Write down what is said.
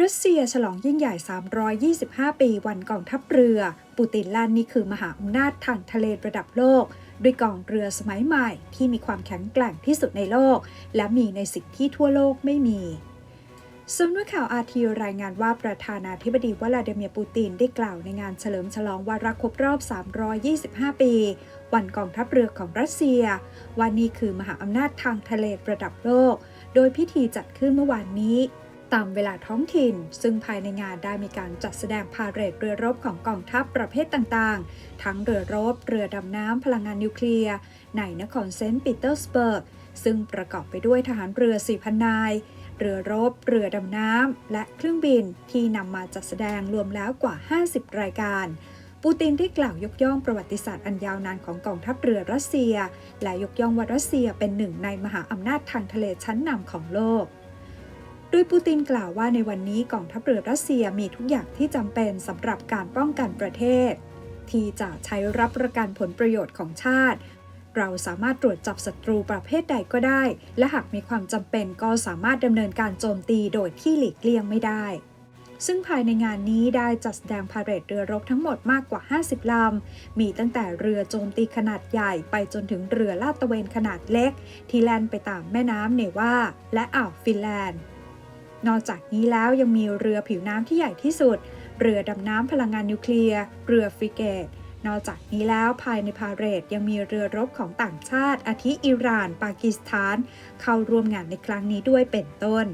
รัสเซียฉลองยิ่งใหญ่ 325 ปีวันกองทัพเรือ ปูตินลั่นนี่คือมหาอำนาจทางทะเลระดับโลก ด้วยกองเรือสมัยใหม่ที่มีความแข็งแกร่งที่สุดในโลก และมีในสิ่งที่ทั่วโลกไม่มีสำนักข่าวอาทีรายงานว่าประธานาธิบดีวลาดิเมียร์ปูตินได้กล่าวในงานเฉลิมฉลองวาระครบรอบ 325 ปี วันกองทัพเรือของรัสเซียว่านี่คือมหาอำนาจทางทะเลระดับโลก โดยพิธีจัดขึ้นเมื่อวานนี้ ตามเวลาท้องถิ่น ซึ่งภายในงานได้มีการจัดแสดงพาเหรดเรือรบของกองทัพประเภทต่างๆ ทั้งเรือรบ เรือดำน้ำพลังงานนิวเคลียร์ในนครเซนต์ปีเตอร์สเบิร์ก ซึ่งประกอบไปด้วยทหารเรือ 4,000 นาย เรือรบ เรือดำน้ำ และเครื่องบินที่นำมาจัดแสดงรวมแล้วกว่า 50 รายการปูตินได้กล่าวยกย่องประวัติศาสตร์อันยาวนานของกองทัพเรือรัสเซีย และยกย่องว่ารัสเซียเป็นหนึ่งในมหาอำนาจทางทะเลชั้นนำของโลก โดยปูตินกล่าวว่าในวันนี้กองทัพเรือรัสเซียมีทุกอย่างที่จำเป็นสำหรับการป้องกันประเทศ ที่จะใช้รับประกันผลประโยชน์ของชาติ เราสามารถตรวจจับศัตรูประเภทใดก็ได้ และหากมีความจำเป็นก็สามารถดำเนินการโจมตีโดยที่หลีกเลี่ยงไม่ได้ ซึ่งภายในงานนี้ได้จัดแสดงพาเหรดเรือรบทั้งหมดมากกว่า 50 ลำ มีตั้งแต่เรือโจมตีขนาดใหญ่ไปจนถึงเรือลาดตระเวนขนาดเล็ก ที่แล่นไปตามแม่น้ำเนวาและอ่าวฟินแลนด์ นอกจากนี้แล้วยังมีเรือผิวน้ำที่ใหญ่ที่สุด เรือดำน้ำพลังงานนิวเคลียร์ เรือฟริเกต นอกจากนี้แล้วภายในพาเรดยังมีเรือรบของต่างชาติ อาทิอิหร่าน ปากีสถาน เข้าร่วมงานในครั้งนี้ด้วยเป็นต้น